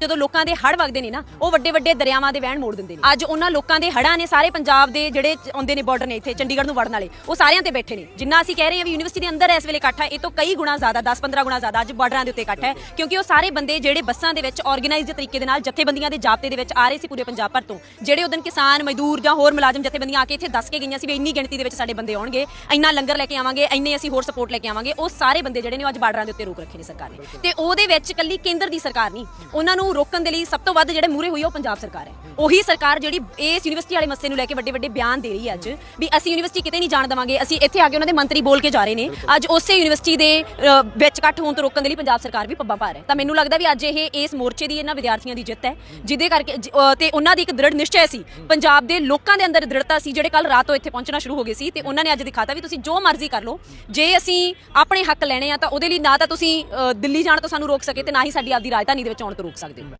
ਜਦੋਂ ਲੋਕਾਂ ਦੇ ਹੜ ਵਗਦੇ ਨੇ ਨਾ, ਉਹ ਵੱਡੇ ਵੱਡੇ ਦਰਿਆਵਾਂ ਦੇ ਵਹਿਣ ਮੋੜ ਦਿੰਦੇ ਨੇ। ਅੱਜ ਉਹਨਾਂ ਲੋਕਾਂ ਦੇ ਹੜਾਂ ਨੇ ਸਾਰੇ ਪੰਜਾਬ ਦੇ ਜਿਹੜੇ ਆਉਂਦੇ ਨੇ ਬਾਰਡਰ ਨੇ ਇੱਥੇ, ਚੰਡੀਗੜ੍ਹ ਨੂੰ ਵੜਨ ਵਾਲੇ, ਉਹ ਸਾਰਿਆਂ ਤੇ ਬੈਠੇ ਨੇ। ਜਿੰਨਾ ਅਸੀਂ ਕਹਿ ਰਹੇ ਹਾਂ ਵੀ ਯੂਨੀਵਰਸਿਟੀ ਦੇ ਅੰਦਰ ਇਸ ਵੇਲੇ ਇਕੱਠ ਹੈ, ਇਹ ਤੋਂ ਕਈ ਗੁਣਾ ਜ਼ਿਆਦਾ 10-15 ਗੁਣਾ ਜ਼ਿਆਦਾ ਅੱਜ ਬਾਰਡਰਾਂ ਦੇ ਉੱਤੇ ਇਕੱਠ ਹੈ, ਕਿਉਂਕਿ ਉਹ ਸਾਰੇ ਬੰਦੇ ਜਿਹੜੇ ਬੱਸਾਂ ਦੇ ਵਿੱਚ ਆਰਗੇਨਾਈਜ਼ਡ ਤਰੀਕੇ ਦੇ ਨਾਲ ਜਥੇਬੰਦੀਆਂ ਦੇ ਜਾਬਤੇ ਦੇ ਵਿੱਚ ਆ ਰਹੇ ਸੀ ਪੂਰੇ ਪੰਜਾਬ ਭਰ ਤੋਂ। ਜਿਹੜੇ ਉਦੋਂ ਕਿਸਾਨ, ਮਜ਼ਦੂਰ ਜਾਂ ਹੋਰ ਮੁਲਾਜ਼ਮ ਜਥੇਬੰਦੀਆਂ ਆ ਕੇ ਇੱਥੇ ਦੱਸ ਕੇ ਗਈਆਂ ਸੀ ਵੀ ਇੰਨੀ ਗਿਣਤੀ ਦੇ ਵਿੱਚ ਸਾਡੇ ਬੰਦੇ ਆਉਣਗੇ, ਇੰਨਾ ਲੰਗਰ ਲੈ ਕੇ ਆਵਾਂਗੇ, ਇੰਨੇ ਅਸੀਂ ਹੋਰ ਸਪੋਰਟ ਲੈ ਕੇ ਆਵਾਂਗੇ, ਉਹ ਸਾਰੇ ਬੰਦੇ ਜਿਹੜੇ ਨੇ ਅੱਜ ਬਾਰਡਰਾਂ ਦੇ ਉੱਤੇ ਰੋਕ ਰੱਖੇ ਨੇ ਸਰਕਾਰ ਨੇ। ਤੇ ਉਹਦੇ ਵਿੱਚ ਕੱਲੀ ਕੇਂਦਰ ਦੀ ਸਰਕਾਰ ਨਹੀਂ, ਉਹਨਾਂ ਨੂੰ ਰੋਕਣ ਦੇ ਲਈ ਸਭ ਤੋਂ ਵੱਧ ਜਿਹੜੇ ਮੂਰੇ ਹੋਈ ਉਹ ਪੰਜਾਬ ਸਰਕਾਰ ਹੈ। ਉਹੀ ਸਰਕਾਰ ਜਿਹੜੀ ਇਸ ਯੂਨੀਵਰਸਿਟੀ ਵਾਲੇ ਮਸਲੇ ਨੂੰ ਲੈ ਕੇ ਵੱਡੇ ਵੱਡੇ ਬਿਆਨ ਦੇ ਰਹੀ ਹੈ ਅੱਜ ਵੀ ਅਸੀਂ ਯੂਨੀਵਰਸਿਟੀ ਕਿਤੇ ਨਹੀਂ ਜਾਣ ਦੇਵਾਂਗੇ ਅਸੀਂ ਇੱਥੇ ਆ ਕੇ ਉਹਨਾਂ ਦੇ ਮੰਤਰੀ ਬੋਲ ਕੇ ਜਾ ਰਹੇ ਨੇ। ਅੱਜ ਉਸੇ ਯੂਨੀਵਰਸਿਟੀ ਦੇ ਵਿੱਚ ਇਕੱਠ ਹੋਣ ਤੋਂ ਰੋਕਣ ਦੇ ਲਈ ਪੰਜਾਬ ਸਰਕਾਰ ਵੀ ਪੱਬਾਂ ਪਾ ਰਹੀ ਹੈ। ਤਾਂ ਮੈਨੂੰ ਲੱਗਦਾ ਵੀ ਅੱਜ ਇਹ ਇਸ ਮੋਰਚੇ ਦੀ ਇਹਨਾਂ ਵਿਦਿਆਰਥੀਆਂ ਦੀ ਜਿੱਤ ਹੈ ਜਿਹਦੇ ਕਰਕੇ ਤੇ ਉਹਨਾਂ ਦੀ ਇੱਕ ਦ੍ਰਿੜ ਨਿਸ਼ਚੈ ਸੀ। ਪੰਜਾਬ ਦੇ ਲੋਕਾਂ ਦੇ ਅੰਦਰ ਦ੍ਰਿੜਤਾ ਸੀ ਜਿਹੜੇ ਕੱਲ ਰਾਤ ਤੋਂ ਇੱਥੇ ਪਹੁੰਚਣਾ ਸ਼ੁਰੂ ਹੋ ਗਏ ਸੀ ਤੇ ਉਹਨਾਂ ਨੇ ਅੱਜ ਦਿਖਾਤਾ ਵੀ ਤੁਸੀਂ ਜੋ ਮਰਜ਼ੀ ਕਰ ਲਓ ਜੇ ਅਸੀਂ ਆਪਣੇ ਹੱਕ ਲੈਣੇ ਆ ਤਾਂ ਉਹਦੇ ਲਈ ਨਾ ਤਾਂ ਤੁਸੀਂ ਦਿੱਲੀ ਜਾਣ ਤੋਂ ਸਾਨੂੰ ਰੋਕ ਸਕੇ ਤੇ ਨਾ ਹੀ ਸਾਡੀ ਆਪਦੀ ਰਾਜਧਾਨੀ ਦੇ ਵਿੱਚ ਆਉਣ ਤੋਂ ਰੋਕ ਸਕਦੇ।